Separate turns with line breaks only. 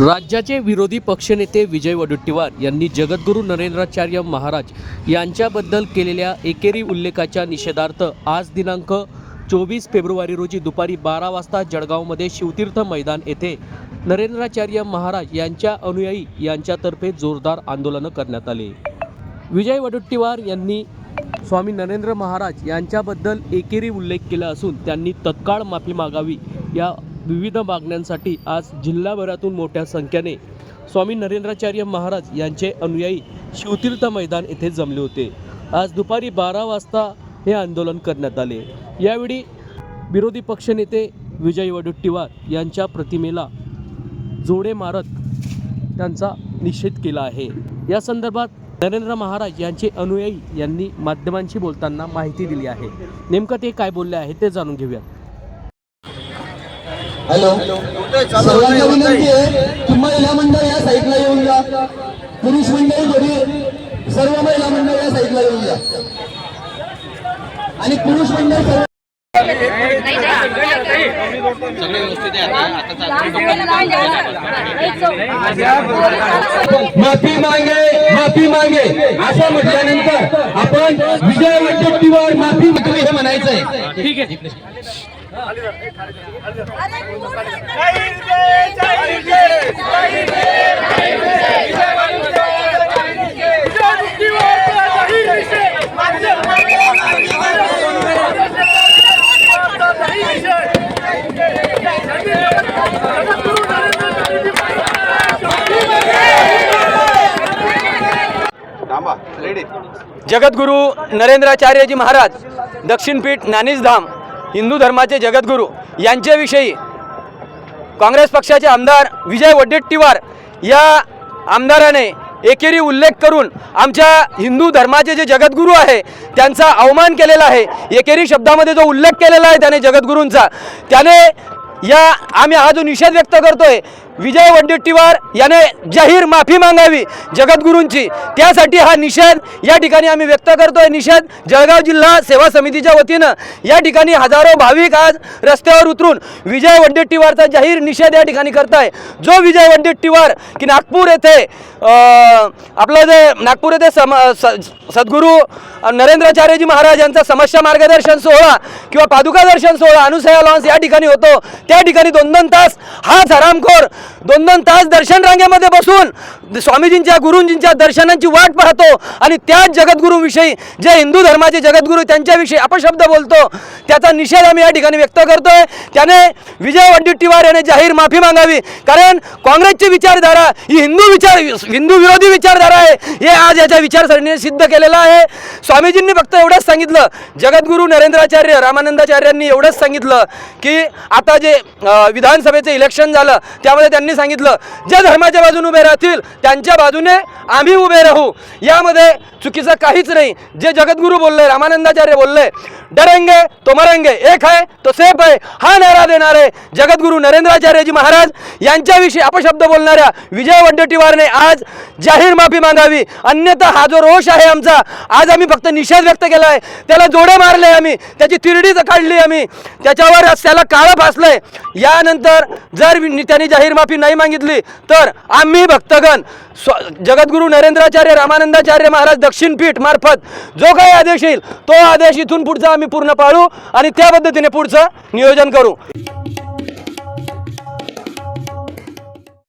राज्याचे विरोधी पक्षनेते विजय वडुट्टीवार यांनी जगद्गुरू नरेंद्राचार्य महाराज यांच्याबद्दल केलेल्या एकेरी उल्लेखाच्या निषेधार्थ आज दिनांक चोवीस फेब्रुवारी रोजी दुपारी बारा वाजता जळगावमध्ये शिवतीर्थ मैदान येथे नरेंद्राचार्य महाराज यांच्या अनुयायी यांच्यातर्फे जोरदार आंदोलनं करण्यात आले. विजय वडुट्टीवार यांनी स्वामी नरेंद्र महाराज यांच्याबद्दल एकेरी उल्लेख केला असून त्यांनी तत्काळ माफी मागावी या विविध मागण्यांसाठी आज जिल्हाभरातून मोठ्या संख्येने स्वामी नरेंद्राचार्य महाराज यांचे अनुयायी शिवतीर्थ मैदान येथे जमले होते. आज दुपारी बारा वाजता हे आंदोलन करण्यात आले. यावेळी विरोधी पक्षनेते विजय वडुट्टीवार यांच्या प्रतिमेला जोडे मारत त्यांचा निषेध केला आहे. या संदर्भात नरेंद्र महाराज यांचे अनुयायी यांनी माध्यमांशी बोलताना माहिती दिली आहे. नेमकं ते काय बोलले आहे ते जाणून घेऊयात.
हॅलो. सर्वांना विनंती आहे? की महिला मंडळ या साईडला येऊन जा. पुरुष मंडळी घरी सर्व महिला मंडळ या साईडला येऊन जा. आणि पुरुष मंडळ सर्व
माफी मागे माफी मागे. असं म्हटल्यानंतर आपण विजय वडेट्टीवार माफी मागवी हे म्हणायचंय.
ठीक आहे.
जगद्गुरू नरेंद्राचार्यजी महाराज दक्षिणपीठ ज्ञानीसधाम हिंदू धर्माचे जगद्गुरू यांच्याविषयी काँग्रेस पक्षाचे आमदार विजय वडेट्टीवार या आमदाराने एकेरी उल्लेख करून आमच्या हिंदू धर्माचे जे जगद्गुरू आहे त्यांचा अवमान केलेला आहे. एकेरी शब्दामध्ये जो उल्लेख केलेला आहे त्याने जगद्गुरूंचा. त्याने या आम्ही हा जो निषेध व्यक्त करतोय विजय वडेट्टीवार याने जाहीर माफी मागावी जगद्गुरूंची. त्यासाठी हा निषेध या ठिकाणी आम्ही व्यक्त करतोय. निषेध जळगाव जिल्हा सेवा समितीच्या वतीनं या ठिकाणी हजारो भाविक आज रस्त्यावर उतरून विजय वडेट्टीवारचा जाहीर निषेध या ठिकाणी करताय. जो विजय वडेट्टीवार की नागपूर येथे आपलं जे नागपूर येथे सम सद्गुरू नरेंद्राचार्यजी महाराज यांचा समस्या मार्गदर्शन सोहळा किंवा पादुका दर्शन सोहळा अनुसया लॉन्स या ठिकाणी होतो. त्या ठिकाणी दोन दोन तास हाच हरामखोर दोन दोन तास दर्शन रांगेमध्ये बसून स्वामीजींच्या गुरुजींच्या दर्शनांची वाट पाहतो आणि त्याच जगद्गुरूविषयी जे हिंदू धर्माचे जगद्गुरू त्यांच्याविषयी अपशब्द बोलतो त्याचा निषेध आम्ही या ठिकाणी व्यक्त करतोय. त्याने विजय वडेट्टीवार याने जाहीर माफी मागावी. कारण काँग्रेसची विचारधारा ही हिंदू विचार हिंदू विरोधी विचारधारा आहे. हे आज याच्या विचारसरणीने सिद्ध केलेलं आहे. स्वामीजींनी फक्त एवढंच सांगितलं. जगद्गुरू नरेंद्राचार्य रामानंदाचार्यांनी एवढंच सांगितलं की आता जे विधानसभेचं इलेक्शन झालं त्यामध्ये त्यांनी सांगितलं जे धर्माच्या बाजूने उभे राहतील त्यांच्या बाजूने आम्ही उभे राहू. यामध्ये चुकीचं काहीच नाही. जे जगद्गुरू बोलले रामानंदाचार्य बोलले डरेंगे तो मरेंगे एक आहे तो सेफ आहे हा नारा देणारे जगद्गुरू नरेंद्राचार्यजी महाराज यांच्याविषयी अपशब्द बोलणाऱ्या विजय वडेट्टीवारने आज जाहीर माफी मागावी. अन्यथा हा जो रोष आहे आमचा आज आम्ही फक्त निषेध व्यक्त केला आहे त्याला जोडे मारले आम्ही त्याची तिरडीच काढली आम्ही. त्याच्यावर त्याला काळं फासलंय. यानंतर जर त्याने त्यांनी जाहीर माफी नाही मागितली तर आम्ही भक्तगण स्व जगद्गुरू नरेंद्राचार्य रामानंदाचार्य महाराज दक्षिणपीठ मार्फत जो काही आदेश येईल तो आदेश इथून पुढचा आम्ही पूर्ण पाळू आणि त्या पद्धतीने पुढचं नियोजन करू.